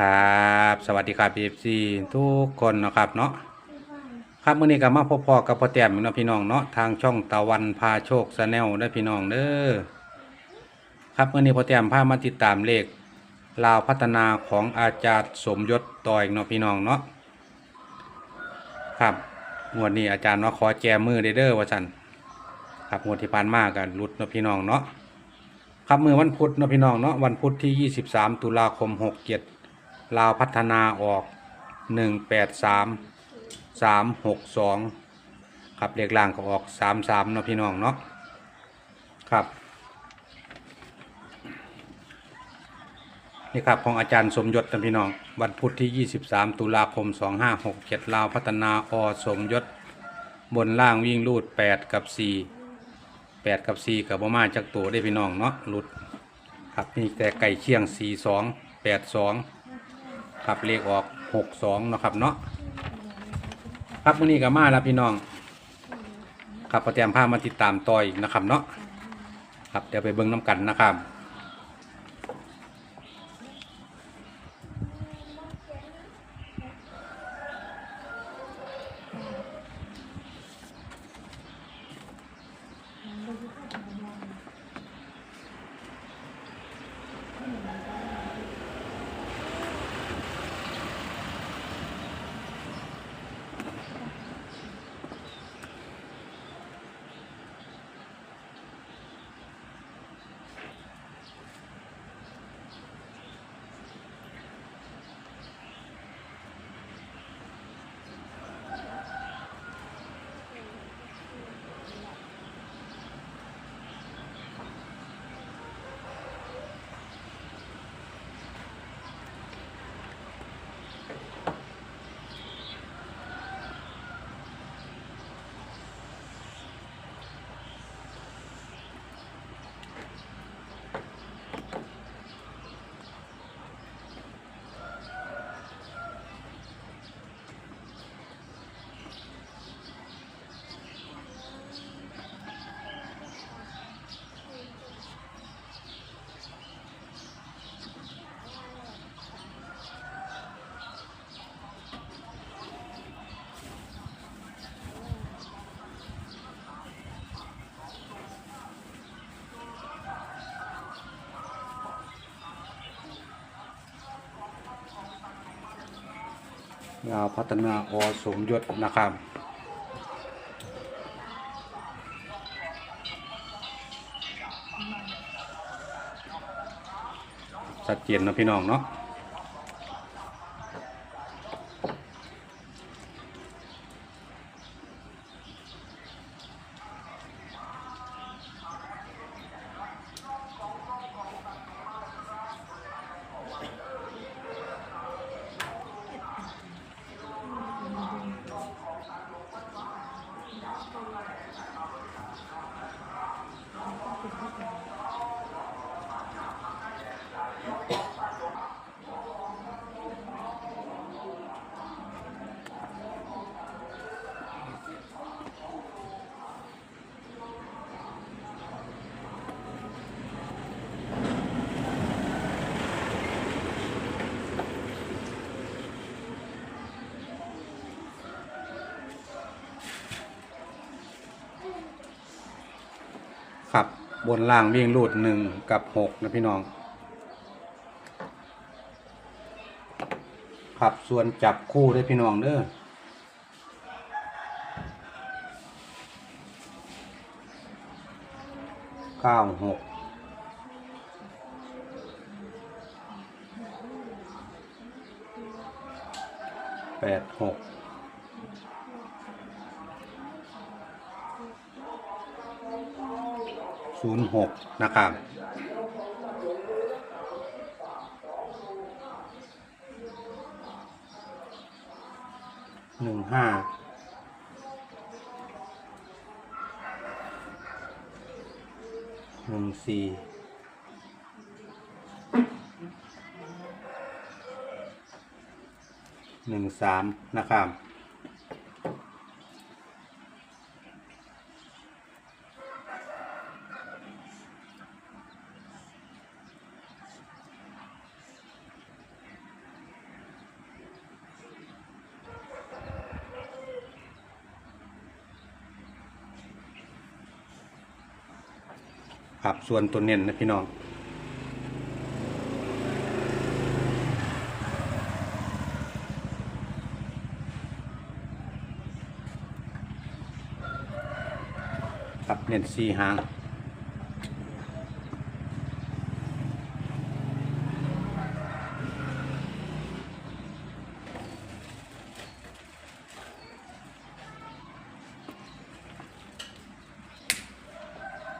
ครับสวัสดีครับ BFC ทุกคนนะครับเนาะครับมื้อนี้ก็มาพบพอกับพ่อแต้มเนาะพี่น้องเนาะทางช่องตะวันพาโชคชาแนลได้พี่น้องเด้อครับมื้อนี้พ่อแต้มพามาติดตามเลขลาวพัฒนาของอาจารย์สมยศต่อยเนาะพี่น้องเนาะครับงวดนี้อาจารย์เนาะขอแจมือเด้อว่าซั่นครับงวดที่ผ่านมากันรุดเนาะพี่น้องเนาะครับมือวันพุธเนาะพี่น้องเนาะวันพุธที่ 23 ตุลาคม 67 ลาวพัฒนาออก 183 362 ครับเลขล่างก็ออก 33เนาะพี่น้องเนาะครับนี่ครับของอาจารย์สมยศนะพี่น้อง วันพุธที่ 23 ตุลาคม 2567 ลาวพัฒนาอสมยศ บนล่างวิ่งรูด 8 กับ4แปดกับสี่กับประมาจักตัวได้พี่น้องเนาะหลุด ครับนี่แต่ไก่เชียงสี่สองแปดสอง ครับเลขออกหกสองนะครับเนาะครับมื้อนี้ก็มาแล้วพี่น้อง ครับประเตรียมผ้ามาติดตามต่ออีกนะครับเนาะครับเดี๋ยวไปเบิ้งน้ำกันนะครับ งาพัฒนาอสมยศนะครับชัดเจนนะพี่น้องเนาะ ครับ บนล่างวิ่งรูดหนึ่งกับหกนะพี่น้อง ครับส่วนจับคู่ได้พี่น้องเด้อเก้าหกแปดหก ศูนย์หกนะครับ หนึ่งห้า หนึ่งสี่หนึ่งสามนะครับ ครับส่วนตัวเน้นนะพี่น้องครับเน้นสี่หาง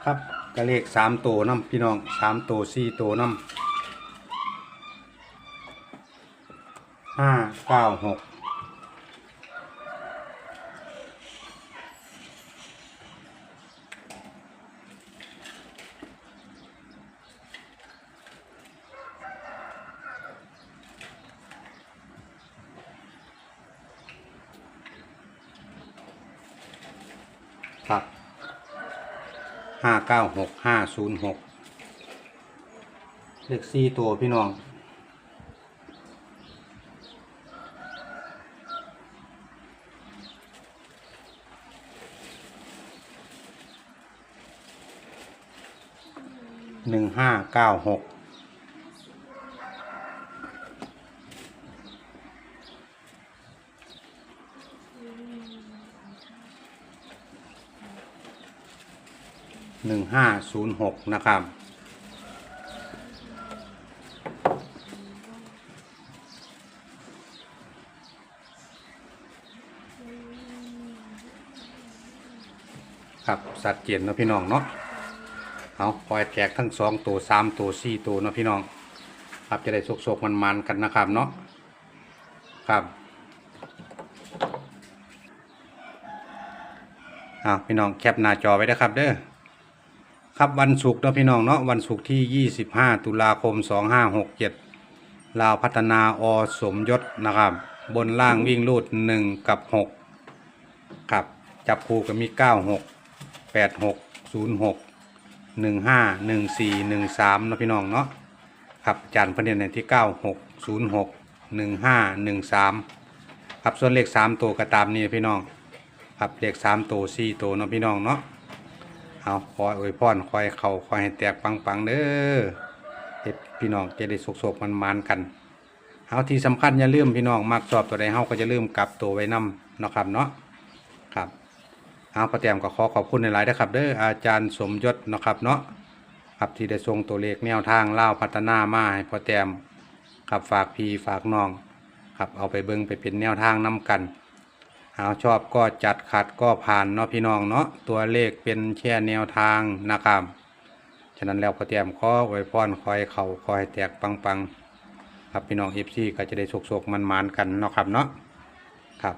ครับ กระเลขสามตัวน้ำพี่น้องสามตัวสี่ตัวน้ำห้าเก้าหกครับ ห้าเก้าหกห้าศูนย์หกเลขสี่ตัวพี่น้องหนึ่งห้าเก้าหก หนึ่งห้าศูนย์หกนะครับ ครับสัตว์เจียนเนาะพี่น้องเนาะเอาคอยแจกทั้งสองตัวสามตัวสี่ตัวเนาะพี่น้อง ครับจะได้สกๆมันๆกันนะครับเนาะครับเอาพี่น้องแคปหน้าจอไว้นะครับเด้อ ครับวันศุกร์นะพี่น้องเนาะวันศุกร์ที่ 25 ตุลาคม 2567 ลาวพัฒนาอสมยศนะครับ บนล่างวิ่งรูด 1 กับ 6 ครับ จับคู่ก็มี 96 86 06หนึ่งห้าหนึ่งสี่หนึ่งสามนะพี่น้องเนาะครับจารย์ประเด็นในที่เก้าหกศูนย์หกหนึ่งห้าหนึ่งสามครับส่วนเลขสามตัวก็ตามนี้พี่น้อง ครับเลขสามตัวสี่ตัวเนาะพี่น้องเนาะ เอาคอยอวยพรคอยเข่าคอยให้แตกปังปังๆเด้อเฮ็ดพี่น้องจะได้สุกๆมันมันๆกันเอาที่สำคัญอย่าลืมพี่น้องมักชอบตัวใดเฮาก็จะลืมกลับตัวไว้นำเนาะครับเนาะครับเอาพระเตรียมก็ขอขอบคุณในหลายๆนะครับ เด้ออาจารย์สมยศนะครับเนาะครับที่ได้ส่งตัวเลขแนวทางเล่าพัฒนามาให้พอแต้มครับฝากพี่ฝากน้องครับเอาไปเบิ่งไปเป็นแนวทางนํกัน เอาชอบก็จัดขัดก็ผ่านเนาะพี่น้องเนาะตัวเลขเป็นแค่แนวทางนะครับฉะนั้นแล้วพอแต้มขอไว้พรคอยเข่าคอยแตกปังๆครับพี่น้องเอฟซีก็จะได้โชคๆมันๆกันเนาะครับเนาะครับ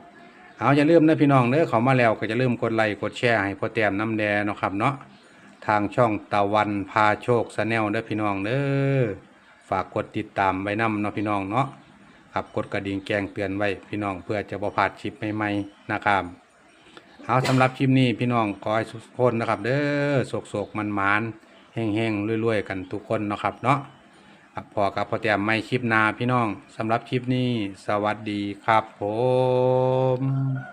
เอาอย่าลืมนะพี่น้องเด้อเขามาแล้วก็จะลืมกดไลค์กดแชร์ให้พ่อแต้มน้ำแดงเนาะครับเนาะทางช่องตะวันพาโชคสแนลเด้อพี่น้องเด้อฝากกดติดตามไว้นํเนาะพี่น้องเนาะ ครับกดกระดิ่งแจ้งเตือนไว้พี่น้องเพื่อจะบ่พลาดชิปใหม่ๆนะครับเอาสำหรับชิปนี้พี่น้องขอให้ทุกคนนะครับ เด้อโศกโศกมันมานแห้งๆรวยๆกันทุกคนนะครับเนาะครับพอกับพอแตรียมไม่คลิปนาพี่น้องสำหรับคลิปนี้สวัสดีครับผม